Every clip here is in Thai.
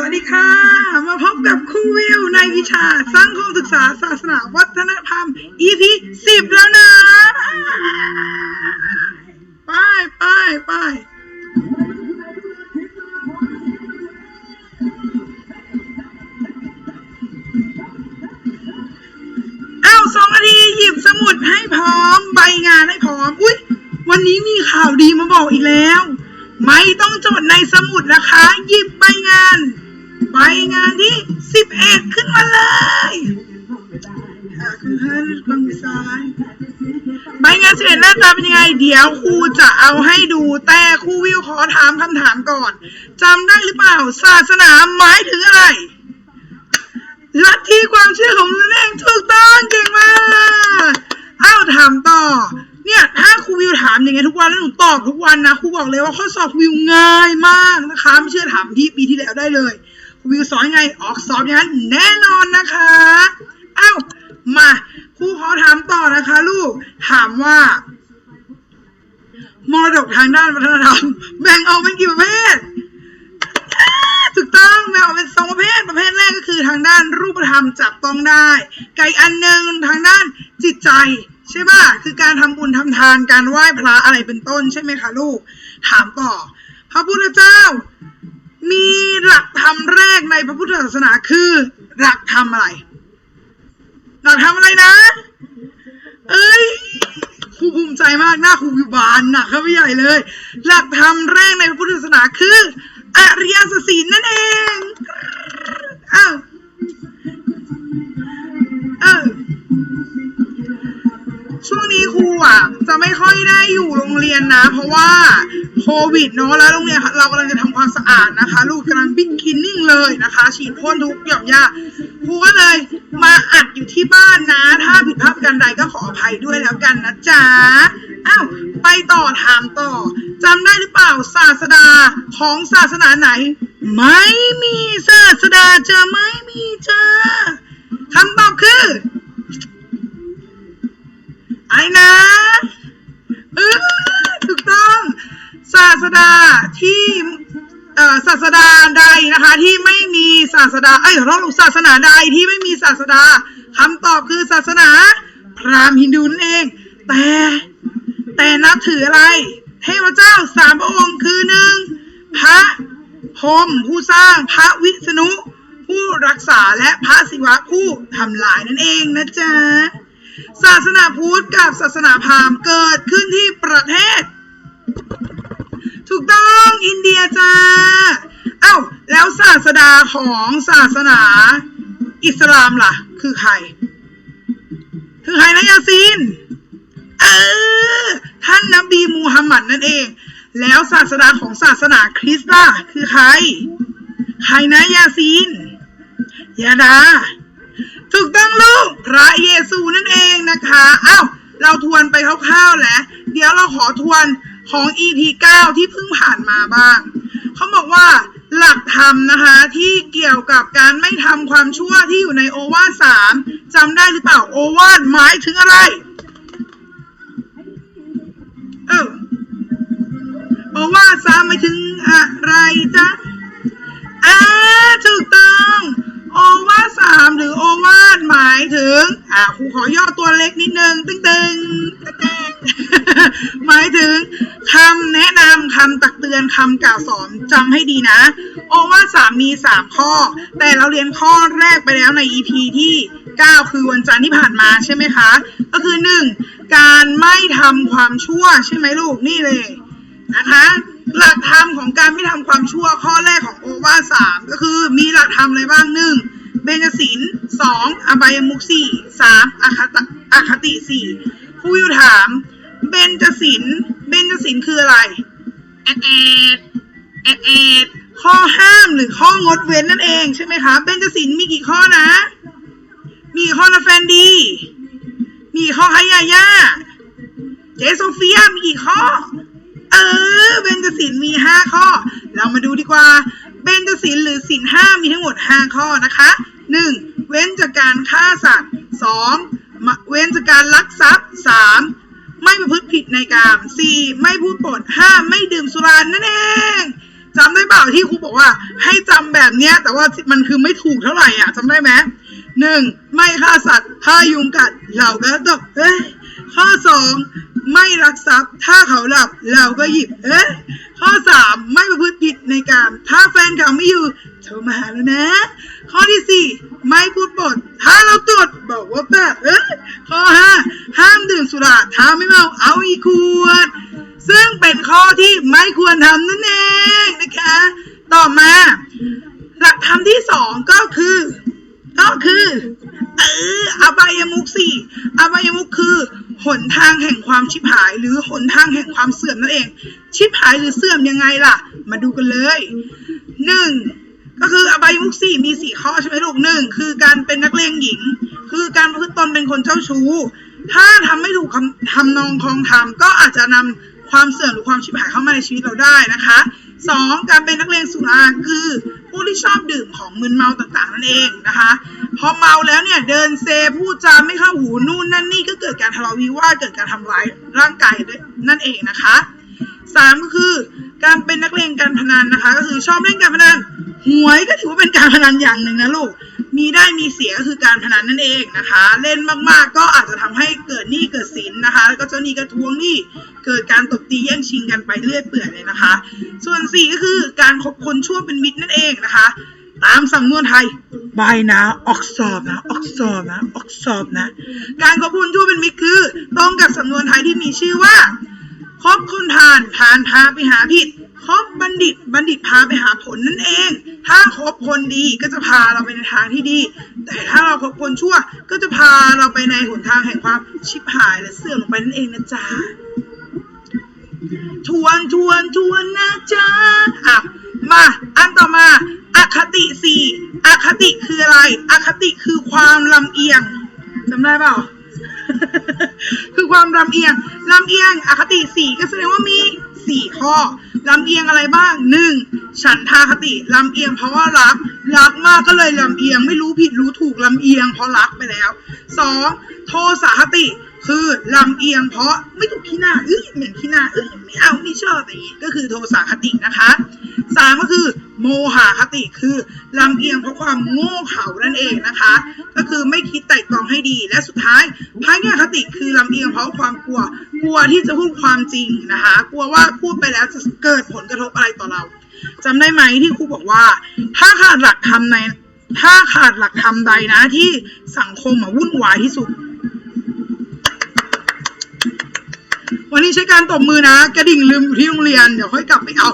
วัสดีค่ะ มาพบกับครูวิวในวิชาสังคมศึกษาศาสนาวัฒนธรรม EP สิบแล้วนะไปไปไปเอาสองนาทีหยิบสมุดให้พร้อม ใบงานให้พร้อม อุ๊ย วันนี้มีข่าวดีมาบอกอีกแล้ว ไม่ต้องจดในสมุดนะคะ หยิบใบงาน ใบงานที่11ขึ้นมาเลยค่ะคือห้าบางซ้ายใบงาน11หน้าตาเป็นยังไง เดี๋ยวครูจะเอาให้ดูแต่ครูวิวขอถามคำถามก่อนจำได้หรือเปล่า ศาสนาหมายถึงอะไรลัทธิความเชื่อของตนเองถูกต้องเก่งมากเอ้าถามต่อ เนี่ยถ้าครูวิวถามอย่างเงี้ยทุกวันแล้วหนูตอบทุกวันนะครูบอกเลยว่าข้อสอบวิวง่ายมากนะคะ ไม่เชื่อถามที่ปีที่แล้วได้เลย วิวสอนไงออกสอบอย่างนั้นแน่นอนนะคะเอ้ามาครูขอถามต่อนะคะ ลูกถามว่ามรดกทางด้านวัฒนธรรมแบ่งออกเป็นกี่ประเภทถูกต้องแมวเป็นสองประเภทประเภทแรกก็คือทางด้านรูปธรรมจับต้องได้ไก่อันหนึ่งทางด้านจิตใจใช่ป่ะคือการทำบุญทำทานการไหว้พระอะไรเป็นต้นใช่ไหมคะลูก ถามต่อ พระพุทธเจ้า มีหลักธรรมแรกในพระพุทธศาสนาคือ หลักธรรมอะไร หลักธรรมอะไรนะ เอ้ยครูภูมิใจมากหน้าครูวิบานหนักเข้าไปใหญ่เลย หลักธรรมแรกในพระพุทธศาสนาคือ อริยสัจศีนั่นเองอ้าวเออช่วงนี้ครูอะ จะไม่ค่อยได้อยู่โรงเรียนนะ เพราะว่า ควิดเนาะแล้วโรงเรียนเรากำลังจะทำความสะอาดนะคะ ลูกกำลังบิ๊กคินนิ่งเลยนะคะ ฉีดพ่นทุกหย่อมหญ้าครูก็เลยมาอัดอยู่ที่บ้านนะ ถ้าผิดพลาดกันใดก็ขออภัยด้วยแล้วกันนะจ๊ะอ้าวไปต่อถามต่อจำได้หรือเปล่าศาสดาของศาสนาไหน ไม่มีศาสดาจะไม่มีจ้าคำตอบคือไอ้นะเออถูกต้อง ศาสดาที่ศาสดาใดนะคะที่ไม่มีศาสดาเอ้ยขอโทษศาสนาใดที่ไม่มีศาสดาคำตอบคือศาสนาพราหมณ์ฮินดูนั่นเอง แต่แต่นับถืออะไร เทพเจ้าสามพระองค์คือหนึ่งพระพรหมผู้สร้างพระวิษณุ ผู้รักษาและพระศิวะผู้ทำลายนั่นเองนะจ๊ะศาสนาพุทธกับศาสนาพราหมณ์เกิดขึ้นที่ประเทศ ถูกต้องอินเดียจ้าเอ้าแล้วศาสดาของศาสนาอิสลามล่ะ คือใคร คือใครนะยาซีนเออท่านนบีมูฮัมหมัดนั่นเอง แล้วศาสดาของศาสนาคริสต์ล่ะคือใคร ใครนะยาซีนยาดาถูกต้องลูกพระเยซูนั่นเองนะคะเอ้าเราทวนไปคร่าวๆแล้วเดี๋ยวเราขอทวน ของ EP 9 ที่เพิ่งผ่านมาบ้าง เขาบอกว่าหลักธรรมนะคะที่เกี่ยวกับการไม่ทำความชั่วที่อยู่ในโอวาทสามจำได้หรือเปล่าโอวาทหมายถึงอะไร เออโอวาทสามหมายถึงอะไรจ๊ะอ่าถูกต้องโอวาทสามหรือโอวาทหมายถึง อ่าครูขอย่อตัวเล็กนิดนึงตึงตึงตึงตึง หมายถึงคำแนะนำคำตักเตือนคำกล่าวสอนจำให้ดีนะ โอวาสามมีสามข้อ แต่เราเรียนข้อแรกไปแล้วใน EP ที่ 9 คือวันจันทร์ที่ผ่านมาใช่ไหมคะ ก็คือ 1. การไม่ทำความชั่วใช่ไหมลูกนี่เลยนะคะหลักธรรมของการไม่ทำความชั่วข้อแรกของโอวาสามก็คือมีหลักธรรมอะไรบ้างหนึ่งเบญจศีลสองอบายมุขสี่สามอคตอคติสี่ผู้ยุถาม เบญจศีลเบญจศีลคืออะไรแอดแอดแอดแอดข้อห้ามหรือข้องดเว้นนั่นเองใช่ไหมคะเบญจศีลมีกี่ข้อนะ มีข้อนะแฟนดี มีข้อให้ยาย่าเจโซเฟียมีกี่ข้อ เออเบญจศีลมีห้าข้อ เรามาดูดีกว่าเบญจศีลหรือศีลห้ามีทั้งหมดห้าข้อนะคะหนึ่งเว้นจากการฆ่าสัตว์สองเว้นจากการลักทรัพย์สาม ไม่ประพฤติผิดในกามสี่ไม่พูดปดห้าไม่ดื่มสุรานั่นเองจำได้เปล่าที่ครูบอกว่า ให้จำแบบเนี้ย แต่ว่ามันคือไม่ถูกเท่าไหร่อะจำได้ไหมหนึ่งไม่ฆ่าสัตว์ห้ายุงกัดเราก็ตบเอ้ยข้อสอง ไม่รักทรัพย์ ถ้าเขาหลับเราก็หยิบ เอ้ยข้อสามไม่ประพฤติผิดในการถ้าแฟนเขาไม่อยู่โทรมาหาแล้วนะ ข้อที่สี่ไม่พูดบทถ้าเราตรวจบอกว่าแบบเอ้ยข้อห้าห้ามดื่มสุราถ้าไม่เมาเอาอีกขวด ซึ่งเป็นข้อที่ไม่ควรทำนั่นเองนะคะ ต่อมาหลักธรรมที่สองก็คือ ก็คือ เอออบายมุกสี่อบายมุกคือ นทางแห่งความชิบหาย หรือหนทางแห่งความเสื่อมนั่นเอง ชิบหายหรือเสื่อมยังไงล่ะ มาดูกันเลยหนึ่งก็คืออบายมุกสี่มีสี่ข้อใช่ไหมลูกหนึ่งคือการเป็นนักเลงหญิง คือการประพฤติตนเป็นคนเจ้าชู้ ถ้าทำไม่ถูกคำทำนองคลองธรรมก็อาจจะนำความเสื่อมหรือความชิบหายเข้ามาในชีวิตเราได้นะคะ สองการเป็นนักเลงสุราคือผู้ที่ชอบดื่มของมึนเมาต่างๆนั่นเองนะคะ พอเมาแล้วเนี่ยเดินเซพูดจาไม่เข้าหูนู่นนั่นนี่ก็เกิดการทะเลาะวิวาทเกิดการทำร้ายร่างกายด้วยนั่นเองนะคะสามก็คือการเป็นนักเลงการพนันนะคะ ก็คือชอบเล่นการพนันหวยก็ถือว่าเป็นการพนันอย่างหนึ่งนะลูก มีได้มีเสียก็คือการพนันนั่นเองนะคะ เล่นมากๆก็อาจจะทำให้เกิดหนี้เกิดสินนะคะ แล้วก็เจ้าหนี้ก็ทวงหนี้เกิดการตบตีแย่งชิงกันไปเรื่อยเปื่อยเลยนะคะ ส่วนสี่ก็คือการคบคนชั่วเป็นมิตรนั่นเองนะคะ ตามสำนวนไทยบายนะ ออกสอบนะออกสอบนะออกสอบนะ การคบคนชั่วเป็นมิตรคือ ตรงกับสำนวนไทยที่มีชื่อว่า คบคนทานทานพาไปหาผิดคบบัณฑิตบัณฑิตพาไปหาผลนั่นเอง ถ้าคบคนดีก็จะพาเราไปในทางที่ดี แต่ถ้าเราคบคนชั่วก็จะพาเราไปในหนทางแห่งความชิบหายและเสื่อมลงไปนั่นเองนะจ๊ะทวนทวนทวนนะจ๊ะอะมาอันต่อมาอคติสี่อคติคืออะไรอคติคือความลำเอียงจำได้เปล่า คือความลำเอียงลำเอียงอคติสี่ก็แสดงว่ามีสี่ข้อลำเอียงอะไรบ้างหนึ่งฉันทาคติลำเอียงเพราะว่ารักรักมากก็เลยลำเอียง ไม่รู้ผิดรู้ถูกลำเอียงเพราะรักไปแล้วสองโทสาคติ คือลำเอียงเพราะไม่ถูกขี้หน้าเอ้ยเหม็นขี้หน้าเอ้ยไม่เอาไม่ชอบอย่างนี้ก็คือโทสาคตินะคะสามก็คือ โมหะคติคือลำเอียงเพราะความโง่เขลานั่นเองนะคะ ก็คือไม่คิดไต่ตรองให้ดีและสุดท้ายพายาคติคือลำเอียงเพราะความกลัว กลัวที่จะพูดความจริงนะคะ กลัวว่าพูดไปแล้วจะเกิดผลกระทบอะไรต่อเราจำได้ไหมที่ครูบอกว่า ถ้าขาดหลักธรรมในถ้าขาดหลักธรรมใดนะที่สังคมอะวุ่นวายที่สุด วันนี้ใช้การตบมือนะ กระดิ่งลืมอยู่ที่โรงเรียน เดี๋ยวค่อยกลับไปเอา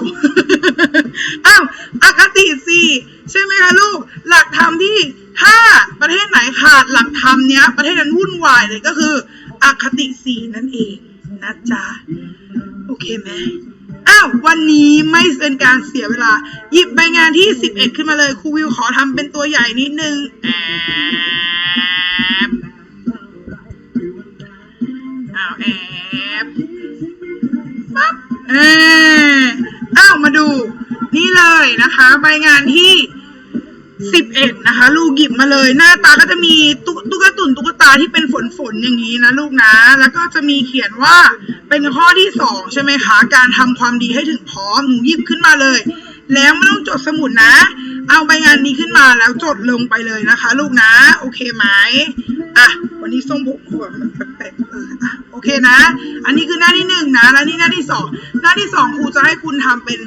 อ้าวอคติสี่ใช่ไหมคะลูก หลักธรรมที่ถ้าประเทศไหนขาดหลักธรรมเนี้ย ประเทศนั้นวุ่นวายเลยก็คืออคติสี่นั่นเองนะจ๊ะ โอเคไหมอ้าววันนี้ไม่เป็นการเสียเวลา หยิบใบงานที่ 11 ขึ้นมาเลยครูวิวขอทำเป็นตัวใหญ่นิดนึงแนะคะ ใบงานที่สิบเอ็ดนะคะ ลูกหยิบมาเลย หน้าตาก็จะมีตุ๊กตุ๊กตุ่นตุ๊กตาที่เป็นฝนฝนๆอย่างนี้นะลูกนะ แล้วก็จะมีเขียนว่าเป็นข้อที่สองใช่ไหมคะ การทำความดีให้ถึงพร้อมหนูหยิบขึ้นมาเลย แล้วไม่ต้องจดสมุดนะ เอาใบงานนี้ขึ้นมาแล้วจดลงไปเลยนะคะ ลูกนะ โอเคไหมอะ วันนี้ทรงผมแบบแปลกๆเออโอเคนะ อันนี้คือหน้าที่หนึ่งนะ แล้วนี่หน้าที่สองหน้าที่สองครูจะให้คุณทำเป็น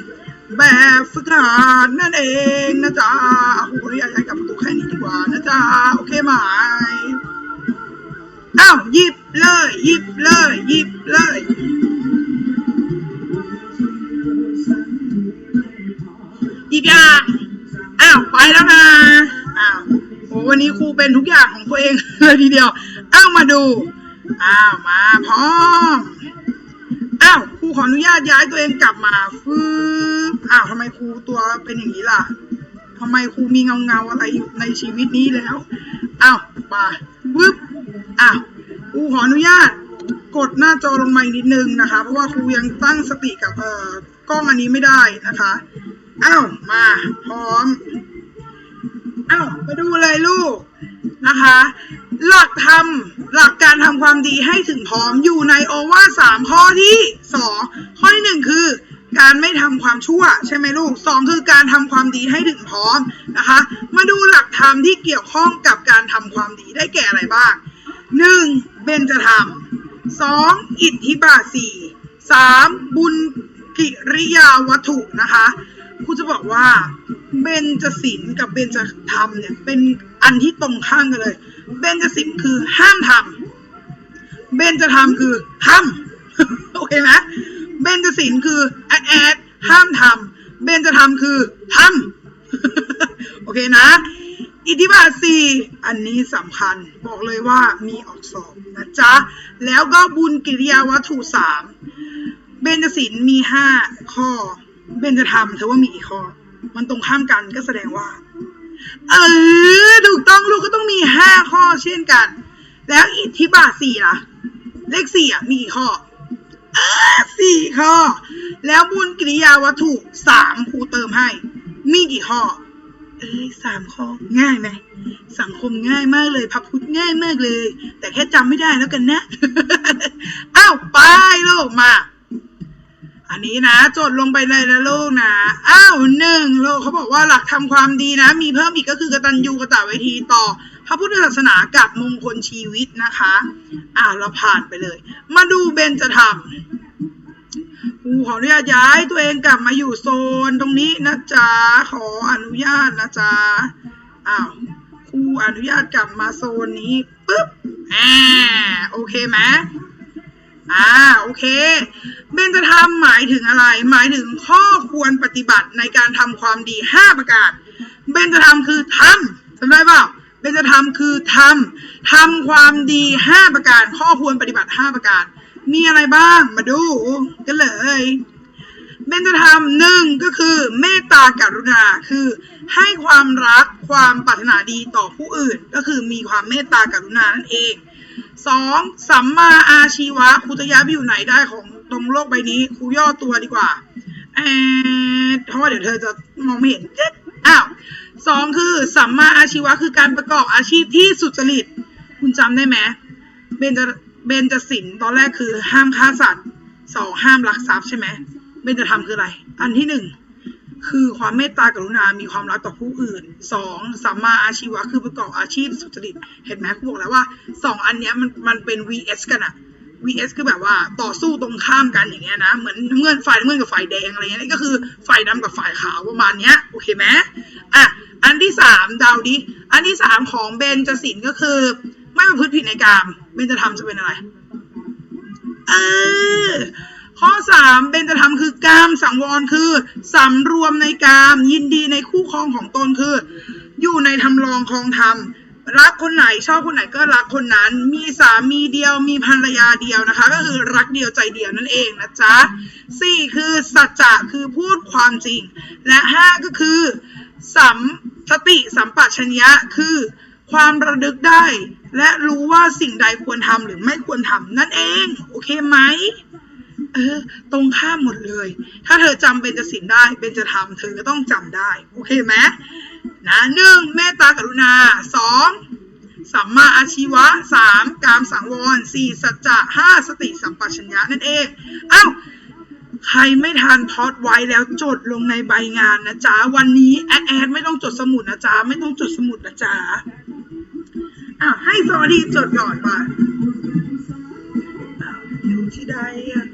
แบบฝึกหัดนั่นเองนะจ๊ะครูขออนุญาตย้กับประตูแค่นี้ดีกว่านะจ๊ะโอเคไหมอ้าวหยิบเลยหยิบเลยหยิบเลยหยิบอย่างอ้าวไปแล้วนะอ้าวโอ้วันนี้ครูเป็นทุกอย่างของตัวเองเลยทีเดียวอ้าวมาดูอ้าวมาพร้อม อ้าวครูขออนุญาตย้ายตัวเองกลับมาฟืบอ้าวทำไมครูตัวเป็นอย่างนี้ล่ะทำไมครูมีเงาเงาอะไรอยู่ในชีวิตนี้แล้วอ้าวไปวึบอ้าวครูขออนุญาตกดหน้าจอลงมาอีกนิดนึงนะคะ เพราะว่าครูยังตั้งสติกับเอ่อกล้องอันนี้ไม่ได้นะคะอ้าวมาพร้อมอ้าวมาดูเลยลูก นะคะ หลักทำหลักการทำความดีให้ถึงพร้อมอยู่ในโอวาสามข้อที่สองข้อที่หนึ่งคือการไม่ทำความชั่วใช่ไหมลูกสองคือการทำความดีให้ถึงพร้อมนะคะ มาดูหลักธรรมที่เกี่ยวข้องกับการทำความดีได้แก่อะไรบ้างหนึ่งเบญจธรรมสองอิทธิบาทสี่สามบุญกิริยาวัตถุนะคะครูจะบอกว่าเบญจศีลกับเบญจธรรมเนี่ยเป็น อันที่ตรงข้ามกันเลย เบญจศีลคือห้ามทำเบญจธรรมคือทำโอเคไหมเบญจศีลคือแอดแอดห้ามทำเบญจธรรมคือทำโอเคนะ อิทธิบาทสี่อันนี้สำคัญบอกเลยว่ามีออกสอบนะจ๊ะ แล้วก็บุญกิริยาวัตถุสามเบญจศีลมีห้าข้อ เบญจธรรมเธอว่ามีกี่ข้อ มันตรงข้ามกันก็แสดงว่า เออถูกต้องลูกก็ต้องมีห้าข้อเช่นกัน แล้วอิทธิบาทสี่ล่ะ เลขสี่อะมีกี่ข้อเออสี่ข้อ แล้วบุญกิริยาวัตถุสามครูเติมให้ มีกี่ข้อเอ้ยสามข้อง่ายไหมสังคมง่ายมากเลยพับพุทธง่ายมากเลย แต่แค่จำไม่ได้แล้วกันนะ อ้าวไปลูกมา อันนี้นะจดลงไปเลยนะลูกนะอ้าวหนึ่งลูกเขาบอกว่าหลักทำความดีนะ มีเพิ่มอีกก็คือกตัญญูกตเวทีต่อพระพุทธศาสนากับมงคลชีวิตนะคะ อ่าเราผ่านไปเลย มาดูเบญจธรรมครูขออนุญาตย้ายตัวเองกลับมาอยู่โซนตรงนี้นะจ๊ะขออนุญาตนะจ๊ะอ้าวครูอนุญาตกลับมาโซนนี้ปุ๊บอ่าโอเคไหม อ่าโอเค เบญจธรรมหมายถึงอะไร หมายถึงข้อควรปฏิบัติในการทำความดี 5 ประการ เบญจธรรมคือทำจำได้เปล่าเบญจธรรมคือทำทำความดี 5 ประการ ข้อควรปฏิบัติ 5 ประการ มีอะไรบ้าง มาดูกันเลย เบญจธรรมหนึ่งก็คือเมตตากรุณา คือให้ความรักความปรารถนาดีต่อผู้อื่น ก็คือมีความเมตตากรุณานั่นเอง สองสัมมาอาชีวะครูจะย้ายไปอยู่ไหนได้ของตรงโลกใบนี้ครูย่อตัวดีกว่าเออเพราะว่าเดี๋ยวเธอจะมองไม่เห็นเจ๊ะอ้าวสองคือสัมมาอาชีวะคือการประกอบอาชีพที่สุจริต คุณจำได้ไหมเบนจะเบนจะสินตอนแรกคือห้ามฆ่าสัตว์สองห้ามลักทรัพย์ใช่ไหมเบนจะทำคืออะไร อันที่หนึ่ง คือความเมตตากรุณา มีความรักต่อผู้อื่นสองสัมมาอาชีวะคือประกอบอาชีพสุจริต เห็นไหมกูบอกแล้วว่าสองอันเนี้ยมันมันเป็น vs กันอะ vs คือแบบว่าต่อสู้ตรงข้ามกันอย่างเงี้ยนะ เหมือนน้ำเงินฝ่ายน้ำเงินกับฝ่ายแดงอะไรเงี้ยนี่ก็คือฝ่ายดำกับฝ่ายขาวประมาณเนี้ยโอเคไหมอะอันที่สามดาวดิอันที่สามของเบนจสินก็คือ ไม่ประพฤติผิดในกามเบนจะทำจะเป็นอะไรเออข้อสามเบญจธรรมคือกาม สังวรคือสำรวมในกามยินดีในคู่ครองของตนคือ อยู่ในทำรองครองธรรมรักคนไหนชอบคนไหนก็รักคนนั้น มีสามีเดียวมีภรรยาเดียวนะคะ ก็คือรักเดียวใจเดียวนั่นเองนะจ๊ะสี่คือสัจจะคือพูดความจริง และห้าก็คือสัมสติสัมปชัญญะคือความระลึกได้ และรู้ว่าสิ่งใดควรทำหรือไม่ควรทำนั่นเอง โอเคไหม เออ ตรงข้ามหมดเลย ถ้าเธอจำเบญจสินได้เบญจธรรมเธอก็ต้องจำได้ โอเคไหมนะหนึ่งเมตตากรุณาสองสัมมาอาชีวะสามกามสังวรสี่สัจจะห้าสติสัมปชัญญะนั่นเองเอ้าใครไม่ทานพอดไว้แล้วจดลงในใบงานนะจ๊ะ วันนี้แอดแอดไม่ต้องจดสมุดนะจ๊ะ ไม่ต้องจดสมุดนะจ๊ะอ้าวให้สวัสดีจดก่อนมาอ้าวอยู่ที่ใดอะ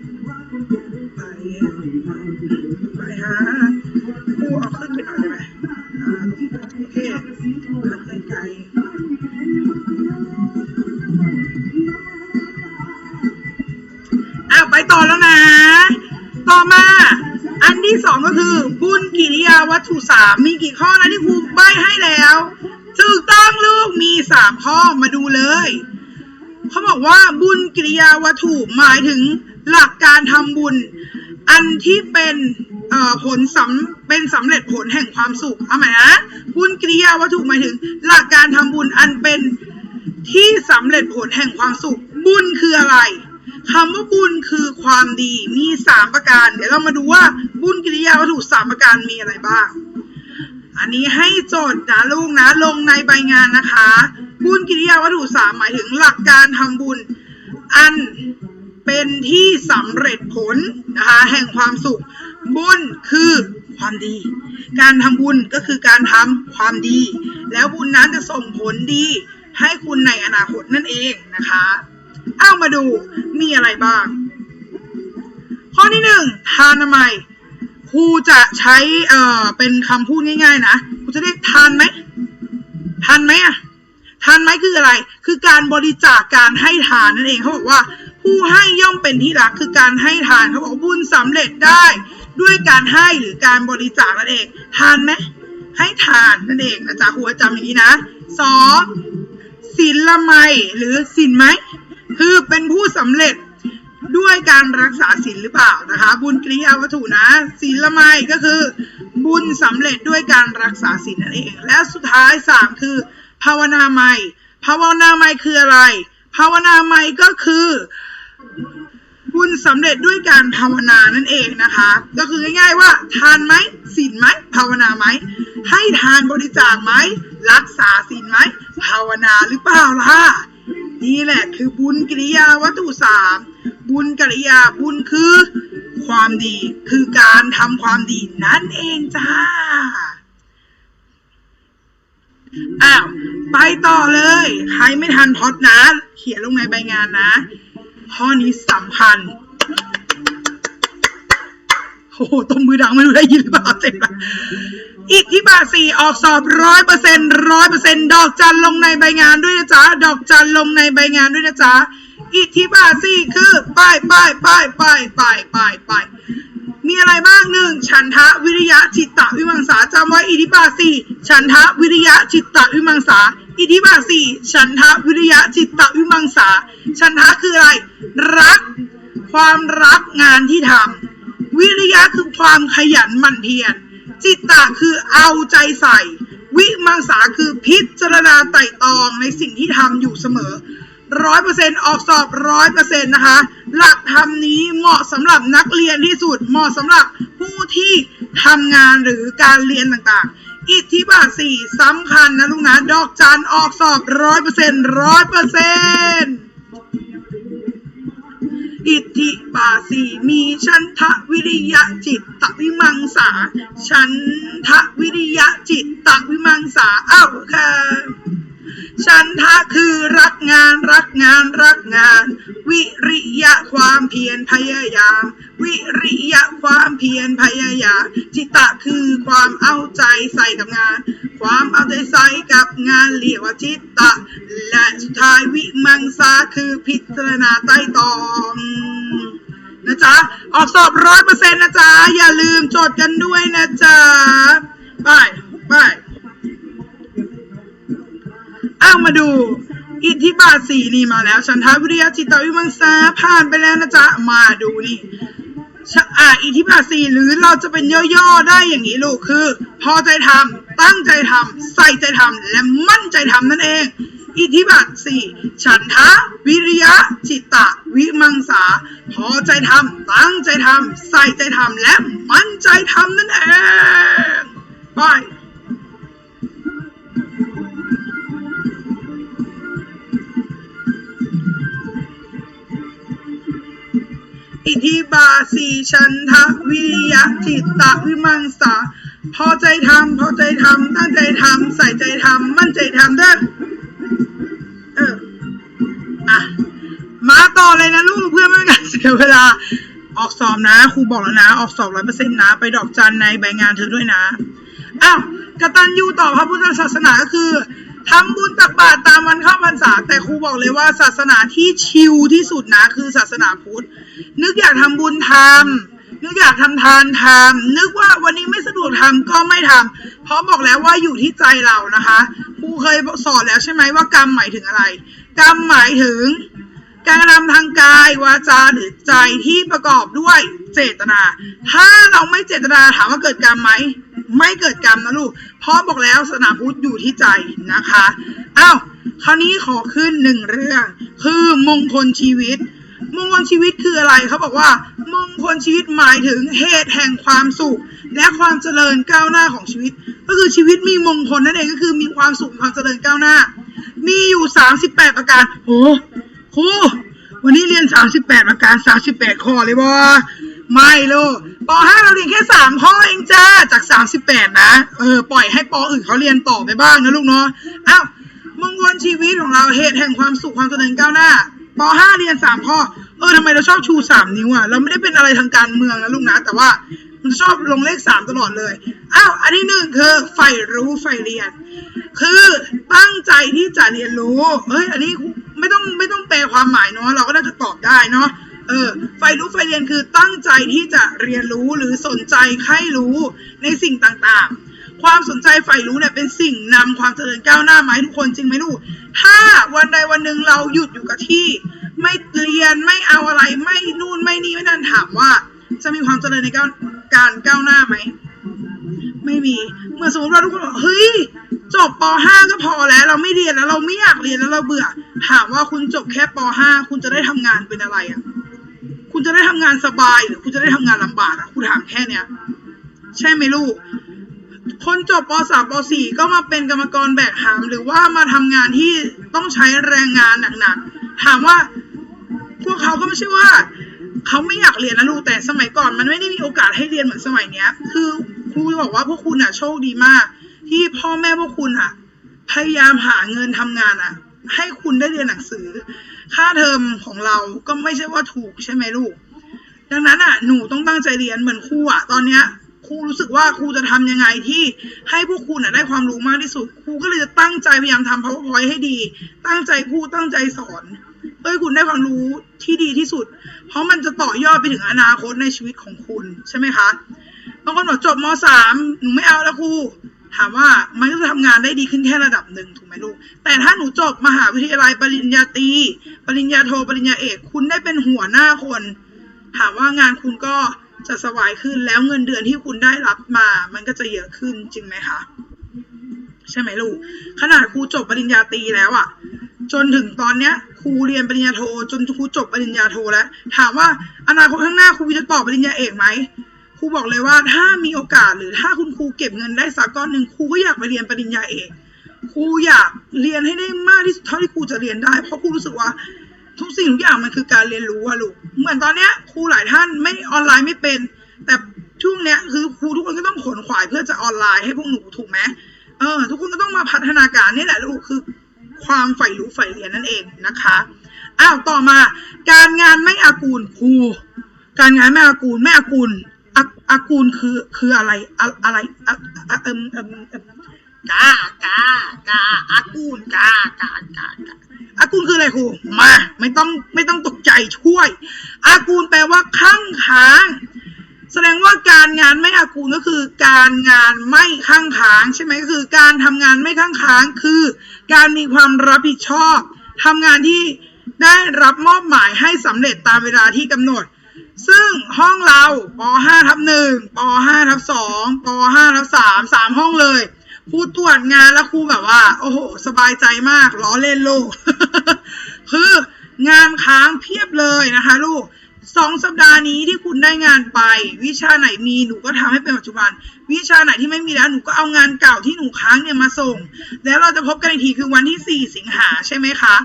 สองก็คือ บุญกิริยาวัตถุสามมีกี่ข้อนะที่ครูใบให้แล้วถูกต้องลูกมีสามข้อมาดูเลย เขาบอกว่าบุญกิริยาวัตถุหมายถึงหลักการทำบุญ อันที่เป็นผลสำเป็นสำเร็จผลแห่งความสุขเอาใหมนะบุญกิริยาวัตถุหมายถึง หลักการทำบุญอันเป็นที่สำเร็จผลแห่งความสุข บุญคืออะไร คำว่าบุญคือความดีมีสามประการ เดี๋ยวเรามาดูว่าบุญกิริยาวัตถุสามประการมีอะไรบ้าง อันนี้ให้โจทย์นะลูกนะลงในใบงานนะคะ บุญกิริยาวัตถุสามหมายถึงหลักการทำบุญ อันเป็นที่สำเร็จผลนะคะแห่งความสุข บุญคือความดี การทำบุญก็คือการทำความดี แล้วบุญนั้นจะส่งผลดีให้คุณในอนาคตนั่นเองนะคะ เอามาดูมีอะไรบ้าง ข้อที่หนึ่งทานทำไมครูจะใช้เอ่อเป็นคำพูดง่ายๆนะครูจะเรียกทานไหมทานไหมอะทานไหมคืออะไร คือการบริจาคการให้ทานนั่นเองเขาบอกว่า ผู้ให้ย่อมเป็นที่รักคือการให้ทานเขาบอกว่าบุญสำเร็จได้ด้วยการให้หรือการบริจาคนั่นเอง ทานไหมให้ทานนั่นเองนะจ๊ะครูจำอย่างนี้นะสองศีลละไมหรือศีลไหม คือเป็นผู้สำเร็จด้วยการรักษาศีลหรือเปล่านะคะ บุญกิริยาวัตถุนะศีลละไมก็คือ บุญสำเร็จด้วยการรักษาศีลนั่นเอง และสุดท้ายสามคือ ภาวนาไมยภาวนาไมยคืออะไร ภาวนาไมยก็คือ บุญสำเร็จด้วยการภาวนานั่นเองนะคะ ก็คือง่ายๆว่า ทานไหมศีลไหมภาวนาไหมให้ทานบริจาคไหมรักษาศีลไหมภาวนาหรือเปล่าล่ะ นี่แหละคือบุญกิริยาวัตถุสามบุญกิริยาบุญคือ ความดีคือการทำความดีนั่นเองจ้าอ้าวไปต่อเลย ใครไม่ทันพอดนะ เขียนลงในใบงานนะ ข้อนี้สำคัญ โอ้โหตบมือดังไม่รู้ได้ยินหรือเปล่าเจ็บอะอิทธิบาทสี่ออกสอบร้อยเปอร์เซ็นร้อยเปอร์เซ็นดอกจันลงในใบงานด้วยนะจ๊ะ ดอกจันลงในใบงานด้วยนะจ๊ะ อิทธิบาทสี่คือป้ายป้ายป้ายป้ายป้ายป้ายป้ายมีอะไรบ้างหนึ่งฉันทะวิริยะจิตตะวิมังสาจำไว้อิทธิบาทสี่ฉันทะวิริยะจิตตะวิมังสาอิทธิบาทสี่ฉันทะวิริยะจิตตะวิมังสาฉันทะคืออะไร รัก ความรักงานที่ทำ วิริยะคือความขยันหมั่นเพียร จิตตะคือเอาใจใส่ วิมังสาคือพิจารณาไต่ตองในสิ่งที่ทำอยู่เสมอร้อยเปอร์เซ็นต์ออกสอบร้อยเปอร์เซ็นต์นะคะ หลักธรรมนี้เหมาะสำหรับนักเรียนที่สุด เหมาะสำหรับผู้ที่ทำงานหรือการเรียนต่างๆ อิทธิบาทสี่สำคัญนะลูกนะ ดอกจันออกสอบร้อยเปอร์เซ็นต์ร้อยเปอร์เซ็นต์ อิทธิบาสีมีชันทะวิริยะจิตตวิมังสาชันทะวิริยะจิตตวิมังสาเอ้าค่ะฉันทะคือรักงานรักงานรักงาน วิริยะความเพียรพยายาม วิริยะความเพียรพยายาม จิตตะคือความเอาใจใส่กับงาน ความเอาใจใส่กับงานเรียกว่าจิตตะ และสุดท้ายวิมังสาคือพิจารณาใต้ตองนะจ๊ะ ออกสอบร้อยเปอร์เซ็นต์นะจ๊ะ อย่าลืมจดกันด้วยนะจ๊ะ ไป ไปอ้าวมาดู อิทธิบาทสี่นี่มาแล้ว ฉันทาวิริยะจิตตวิมังสาผ่านไปแล้วนะจ๊ะ มาดูนี่อ่าอิทธิบาทสี่หรือเราจะเป็นย่อๆได้อย่างนี้ลูกคือ พอใจทำ ตั้งใจทำใส่ใจทำและมั่นใจทำนั่นเอง อิทธิบาทสี่ฉันทะ วิริยะ จิตตะ วิมังสา พอใจทำตั้งใจทำใส่ใจทำและมั่นใจทำนั่นเองไปอิทธิบาสีชันทะวิริยะจิตตะวิมังสา พอใจทำพอใจทำตั้งใจทำใส่ใจทำมั่นใจทำด้วยเอออะมาต่อเลยนะลูกเพื่อไม่ให้การเสียเวลา ออกสอบนะครูบอกแล้วนะออกสอบร้อยเปอร์เซ็นต์นะไปดอกจันในใบงานเธอด้วยนะอ้าวกตัญญูต่อพระพุทธศาสนาก็คือทำบุญตักบาตรตามวันเข้าพรรษา แต่ครูบอกเลยว่าศาสนาที่ชิลที่สุดนะคือศาสนาพุทธ นึกอยากทำบุญทำ นึกอยากทำทานทำนึกว่าวันนี้ไม่สะดวกทำก็ไม่ทำเพราะบอกแล้วว่าอยู่ที่ใจเรานะคะครูเคยสอนแล้วใช่ไหมว่ากรรมหมายถึงอะไร กรรมหมายถึง การกระทำทางกายวาจาหรือใจที่ประกอบด้วยเจตนา ถ้าเราไม่เจตนาถามว่าเกิดกรรมไหมไม่เกิดกรรมนะลูกเพราะบอกแล้วศาสนาพุทธอยู่ที่ใจนะคะอ้าวคราวนี้ขอขึ้นหนึ่งเรื่อง คือมงคลชีวิต มงคลชีวิตคืออะไรเขาบอกว่ามงคลชีวิตหมายถึงเหตุแห่งความสุข และความเจริญก้าวหน้าของชีวิต ก็คือชีวิตมีมงคลนั่นเองก็คือมีความสุขความเจริญก้าวหน้า มีอยู่ 38 ประการโอ้ครูวันนี้เรียน 38 ประการ 38 ข้อเลยบ่ไม่ลูกป .5 เราเรียนแค่สามข้อเองจ้าจากสามสิบแปดนะเออปล่อยให้ปออื่นเขาเรียนต่อไปบ้างนะลูกเนาะอ้าวมงคลชีวิตของเราเหตุแห่งความสุขความเจริญก้าวหน้าป .5 เรียนสามข้อ เออทำไมเราชอบชูสามนิ้วอะเราไม่ได้เป็นอะไรทางการเมืองนะลูกนะ แต่ว่ามันชอบลงเลขสามตลอดเลยอ้าวอันที่หนึ่งคือใฝ่รู้ใฝ่เรียน คือตั้งใจที่จะเรียนรู้เอ้ยอันนี้ไม่ต้องไม่ต้องแปลความหมายเนาะเราก็น่าจะตอบได้เนาะเออไฟรู้ไฟเรียนคือตั้งใจที่จะเรียนรู้หรือสนใจใคร่รู้ในสิ่งต่างๆ ความสนใจใฝ่รู้เนี่ยเป็นสิ่งนำความเจริญก้าวหน้ามาให้ทุกคนจริงไหมลูก ถ้าวันใดวันหนึ่งเราหยุดอยู่กับที่ ไม่เรียนไม่เอาอะไรไม่นู่นไม่นี่ไม่นั่นถามว่า จะมีความเจริญในการการก้าวหน้าไหมไม่มีเมื่อสมมติว่าทุกคนบอกเฮ้ยจบป .5 ก็พอแล้ว เราไม่เรียนแล้ว เราไม่อยากเรียนแล้วเราเบื่อ ถามว่าคุณจบแค่ป .5 คุณจะได้ทำงานเป็นอะไรอะคุณจะได้ทำงานสบายหรือคุณจะได้ทำงานลำบากอะคุณถามแค่เนี้ยใช่ไหมลูก คนจบป .3 ป .4 ก็มาเป็นกรรมกรแบกหาม หรือว่ามาทำงานที่ต้องใช้แรงงานหนักๆ ถามว่าพวกเขาก็ไม่ใช่ว่า เขาไม่อยากเรียนนะลูกแต่สมัยก่อนมันไม่ได้มีโอกาสให้เรียนเหมือนสมัยเนี้ย คือครูบอกว่าพวกคุณอะโชคดีมาก ที่พ่อแม่พวกคุณอะ พยายามหาเงินทำงานอะ ให้คุณได้เรียนหนังสือ ค่าเทอมของเราก็ไม่ใช่ว่าถูกใช่ไหมลูก ดังนั้นอะหนูต้องตั้งใจเรียนเหมือนครูอะตอนเนี้ย ครูรู้สึกว่าครูจะทำยังไงที่ให้พวกคุณอะได้ความรู้มากที่สุด ครูก็เลยจะตั้งใจพยายามทำ powerpoint ให้ดี ตั้งใจพูดตั้งใจสอนเพื่อให้คุณได้ความรู้ที่ดีที่สุด เพราะมันจะต่อยอดไปถึงอนาคตในชีวิตของคุณใช่ไหมคะบางคนบอกจบมสามหนูไม่เอาแล้วครูถามว่ามันก็จะทำงานได้ดีขึ้นแค่ระดับหนึ่งถูกไหมลูก แต่ถ้าหนูจบมหาวิทยาลัยปริญญาตรีปริญญาโท ปริญญาเอก คุณได้เป็นหัวหน้าคน ถามว่างานคุณก็ จะสบายขึ้นแล้วเงินเดือนที่คุณได้รับมา มันก็จะเยอะขึ้นจริงไหมคะใช่ไหมลูก ขนาดครูจบปริญญาตรีแล้วอะจนถึงตอนเนี้ยครูเรียนปริญญาโท จนครูจบปริญญาโทแล้ว ถามว่าอนาคตข้างหน้าครูจะต่อปริญญาเอกไหมครูบอกเลยว่าถ้ามีโอกาสหรือถ้าคุณครูเก็บเงินได้สักก้อนหนึ่งครูก็อยากไปเรียนปริญญาเอกครูอยากเรียนให้ได้มากที่สุดเท่าที่ครูจะเรียนได้ เพราะครูรู้สึกว่า ทุกสิ่งทุกอย่างมันคือการเรียนรู้อะลูก เหมือนตอนเนี้ยครูหลายท่านไม่ออนไลน์ไม่เป็น แต่ช่วงเนี้ยคือครูทุกคนก็ต้องขนขวายเพื่อจะออนไลน์ให้พวกหนูถูกไหมเออ ทุกคนก็ต้องมาพัฒนาการนี่แหละลูกคือความใฝ่รู้ใฝ่เรียนนั่นเองนะคะอ้าวต่อมาการงานไม่อากูลครูการงานไม่อากูลไม่อากูลอาอากูลคือคืออะไรอะอะไรอะอะเอิมเอิมเอิมกากากาอากูลกากากากา อากูลคืออะไรครูมา ไม่ต้องไม่ต้องตกใจช่วย อากูลแปลว่าข้างค้าง แสดงว่าการงานไม่อากูลก็คือ การงานไม่ข้างค้าง ใช่ไหมก็คือ การทำงานไม่ข้างค้างคือ การมีความรับผิดชอบทำงานที่ได้รับมอบหมายให้สำเร็จตามเวลาที่กำหนด ซึ่งห้องเราป .5 ทับ1ป .5 ทับ2ป .5 ทับ3สามห้องเลย ครูตรวจงานแล้วครูแบบว่า โอ้โห สบายใจมากล้อเล่นลูก คืองานค้างเพียบเลยนะคะ ลูกสองสัปดาห์นี้ที่คุณได้งานไป วิชาไหนมีหนูก็ทำให้เป็นปัจจุบัน วิชาไหนที่ไม่มีแล้วหนูก็เอางานเก่าที่หนูค้างเนี่ยมาส่ง แล้วเราจะพบกันอีกทีคือวันที่ 4 สิงหาใช่ไหมคะ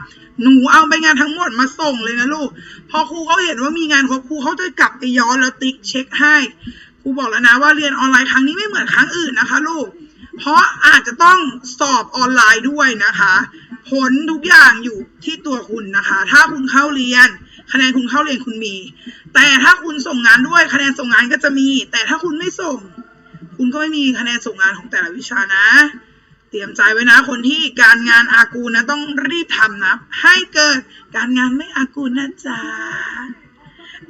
หนูเอาไปงานทั้งหมดมาส่งเลยนะลูก พอครูเขาเห็นว่ามีงานครบครูเขาจะกลับไปย้อนแล้วติ๊กเช็คให้ครูบอกแล้วนะว่าเรียนออนไลน์ครั้งนี้ไม่เหมือนครั้งอื่นนะคะ ลูก เพราะอาจจะต้องสอบออนไลน์ด้วยนะคะ ผลทุกอย่างอยู่ที่ตัวคุณนะคะ ถ้าคุณเข้าเรียน คะแนนคุณเข้าเรียนคุณมี แต่ถ้าคุณส่งงานด้วยคะแนนส่งงานก็จะมี แต่ถ้าคุณไม่ส่ง คุณก็ไม่มีคะแนนส่งงานของแต่ละวิชานะ เตรียมใจไว้นะ คนที่การงานอากูนะต้องรีบทำนะ ให้เกิดการงานไม่อากูนะจ๊ะ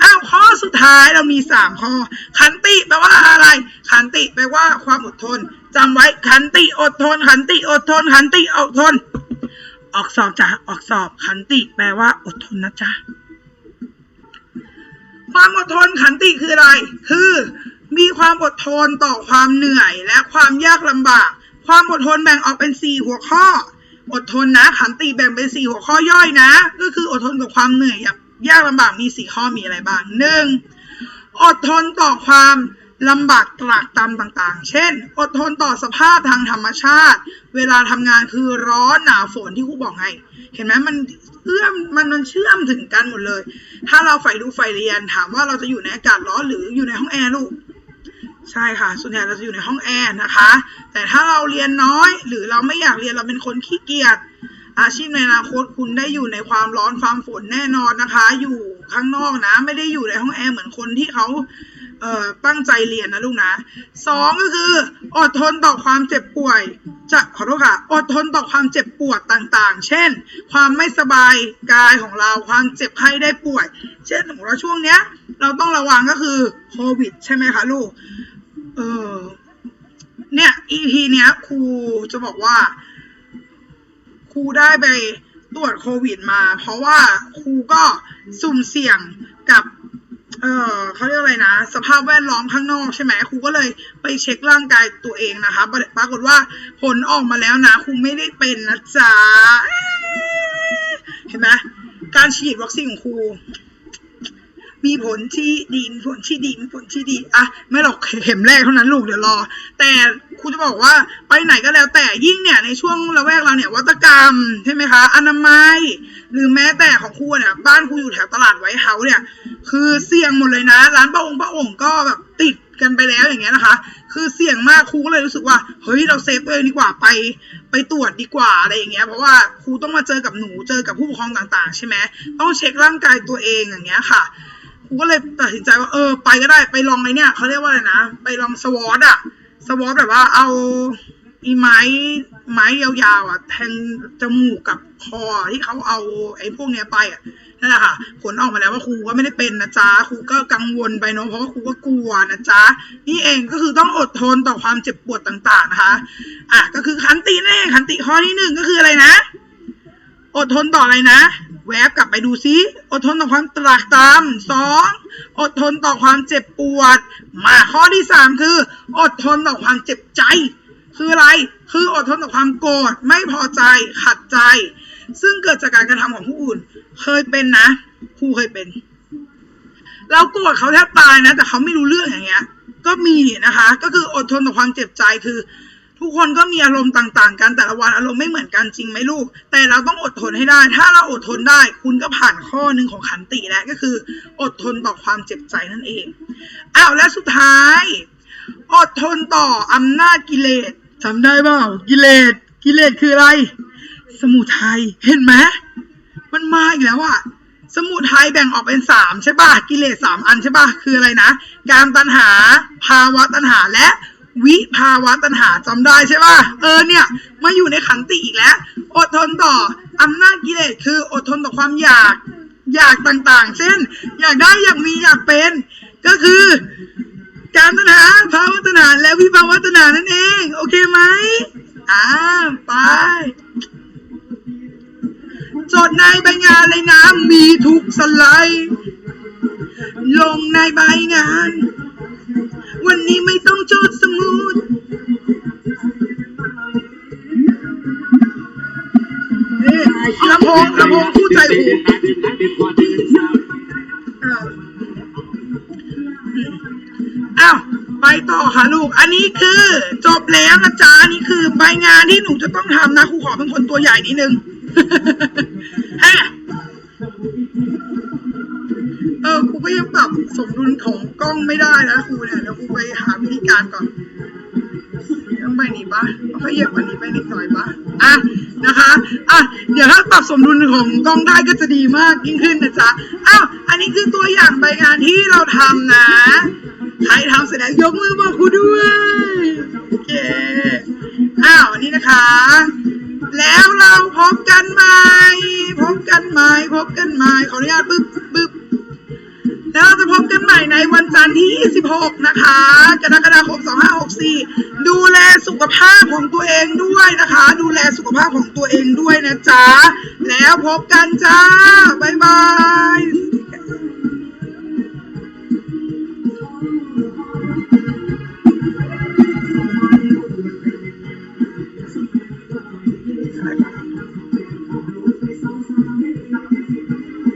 อ้าวข้อสุดท้ายเรามีสามข้อ ขันติแปลว่าอะไร ขันติแปลว่าความอดทน จำไว้ขันติอดทน ขันติอดทน ขันติอดทน ออกสอบจ้ะออกสอบ ขันติแปลว่า อดทนนะจ๊ะความอดทนขันติคืออะไร คือมีความอดทนต่อความเหนื่อยและความยากลำบาก ความอดทนแบ่งออกเป็นสี่หัวข้อ อดทนนะ ขันติแบ่งเป็นสี่หัวข้อย่อยนะ ก็คืออดทนกับความเหนื่อยยากลำบากมีสี่ข้อมีอะไรบ้างหนึ่งอดทนต่อความ ลำบากตรากตรำต่างๆ เช่น อดทนต่อสภาพทางธรรมชาติ เวลาทำงานคือร้อนหนาวฝนที่ครูบอกไง เห็นไหมมันเอื้อมมันมันเชื่อมถึงกันหมดเลย ถ้าเราใฝ่ดูใฝ่เรียนถามว่าเราจะอยู่ในอากาศร้อนหรืออยู่ในห้องแอร์ลูกใช่ค่ะ ส่วนใหญ่เราจะอยู่ในห้องแอร์นะคะ แต่ถ้าเราเรียนน้อย หรือเราไม่อยากเรียนเราเป็นคนขี้เกียจอาชีพในอนาคตคุณได้อยู่ในความร้อนความฝนแน่นอนนะคะ อยู่ข้างนอกนะ ไม่ได้อยู่ในห้องแอร์เหมือนคนที่เขา เอ่อตั้งใจเรียนนะลูกนะสองก็คือ อดทนต่อความเจ็บป่วย จะขอโทษค่ะ อดทนต่อความเจ็บปวดต่างๆ เช่น ความไม่สบายกายของเราความเจ็บไข้ได้ป่วย เช่นของเราช่วงเนี้ย เราต้องระวังก็คือโควิด ใช่ไหมคะลูกเออเนี่ย EP เนี้ยครูจะบอกว่า ครูได้ไปตรวจโควิดมา เพราะว่าครูก็สุ่มเสี่ยงกับ เออเขาเรียกอะไรนะ สภาพแวดล้อมข้างนอกใช่ไหมครูก็เลยไปเช็คร่างกายตัวเองนะคะปรปรากฏว่าผลออกมาแล้วนะครูไม่ได้เป็นนะจ๊ะเห็นไหมการฉีดวัคซีนของครู มีผลที่ดีมีผลที่ดีมีผลที่ดีอะไม่หรอกเข็มแรกเท่านั้นลูกเดี๋ยวรอ แต่ครูจะบอกว่าไปไหนก็แล้วแต่ยิ่งเนี่ยในช่วงระแวกเราเนี่ยวัตกรรมใช่ไหมคะอนามัย หรือแม้แต่ของครูเนี่ยบ้านครูอยู่แถวตลาดไวท์เฮาส์เนี่ยคือเสี่ยงหมดเลยนะ ร้านป้าองค์ป้าองค์ก็แบบติดกันไปแล้วอย่างเงี้ยนะคะ คือเสี่ยงมากครูก็เลยรู้สึกว่าเฮ้ยเราเซฟตัวเองดีกว่าไป ไปตรวจดีกว่าอะไรอย่างเงี้ยเพราะว่าครูต้องมาเจอกับหนูเจอกับผู้ปกครองต่าง ๆ ใช่ไหมต้องเช็คร่างกายตัวเองอย่างเงี้ยค่ะ ครูก็เลยตัดสินใจว่าเออ ไปก็ได้ไปลองไอเนี่ยเขาเรียกว่าอะไรนะไปลองสวอตอะสวอตแบบว่าเอาอีไม้ไม้ยาวๆอะแทงจมูกกับคอที่เขาเอาไอ้พวกเนี้ยไปอะนั่นแหละค่ะ ผลออกมาแล้วว่าครูก็ไม่ได้เป็นนะจ๊ะครูก็กังวลไปเนาะเพราะว่าครูก็กลัวนะจ๊ะนี่เองก็คือต้องอดทนต่อความเจ็บปวดต่าง ๆนะคะ อะก็คือขันตินั่นเองขันติข้อที่หนึ่งก็คืออะไรนะ อดทนต่ออะไรนะ แวบกลับไปดูซิ อดทนต่อความตรากตรำสองอดทนต่อความเจ็บปวด มาข้อที่สามคือ อดทนต่อความเจ็บใจ คืออะไร คืออดทนต่อความโกรธไม่พอใจขัดใจ ซึ่งเกิดจากการกระทำของผู้อื่น เคยเป็นนะครูเคยเป็น เราโกรธเขาแทบตายนะ แต่เขาไม่รู้เรื่องอย่างเงี้ย ก็มีนะคะ ก็คืออดทนต่อความเจ็บใจคือ ทุกคนก็มีอารมณ์ต่างๆ กันแต่ละวันอารมณ์ไม่เหมือนกันจริงไหมลูก แต่เราต้องอดทนให้ได้ ถ้าเราอดทนได้ คุณก็ผ่านข้อหนึ่งของขันติแล้วก็คือ อดทนต่อความเจ็บใจนั่นเองอ้าวและสุดท้าย อดทนต่ออำนาจกิเลสจำได้เปล่ากิเลสกิเลสคืออะไร สมุทัยเห็นไหมมันมาอีกแล้วอะสมุทัยแบ่งออกเป็นสามใช่ป่ะกิเลสสามอันใช่ป่ะคืออะไรนะ การตัณหา ภาวะตัณหาและ วิภาวะตัณหาจำได้ใช่ป่ะเออเนี่ยมาอยู่ในขันติอีกแล้ว อดทนต่ออำนาจกิเลสคืออดทนต่อความอยากอยากต่างๆ เช่น อยากได้อยากมีอยากเป็น ก็คือ การตัณหาภาวะตัณหาและวิภาวะตัณหานั่นเอง โอเคไหมอ่าไปจดในใบงานเลยนะมีทุกสไลด์ ลงในใบงาน วันนี้ไม่ต้องจดสมุดนี่ลำโพงลำโพงคู่ใจหูเอออ้าวไปต่อค่ะลูก อันนี้คือ จบแล้วนะจ๊ะอันนี่คือใบงานที่หนูจะต้องทำนะครูขอเป็นคนตัวใหญ่นิดนึงฮะเออครูก็ยังปรับสมดุลของกล้องไม่ได้นะครูเนี่ยเดี๋ยวครูไปหาวิธีการก่อนต้องไปนี่ปะต้องขยับอันนี้ไปนิดหน่อยปะอะนะคะอะเดี๋ยวถ้าปรับสมดุลของกล้องได้ก็จะดีมากยิ่งขึ้นนะจ๊ะอ้าวอันนี้คือตัวอย่างใบงานที่เราทำนะใครทำเสร็จแล้วยกมือบอกครูด้วยโอเคอ้าวอันนี้นะคะ แล้วเราพบกันใหม่พบกันใหม่พบกันใหม่ขออนุญาตปึ๊บปึ๊บ เราจะพบกันใหม่ในวันจันทร์ที่ 26 นะคะกรกฎาคม 2564 ดูแลสุขภาพของตัวเองด้วยนะคะ ดูแลสุขภาพของตัวเองด้วยนะจ๊ะ แล้วพบกันจ้า บ๊ายบาย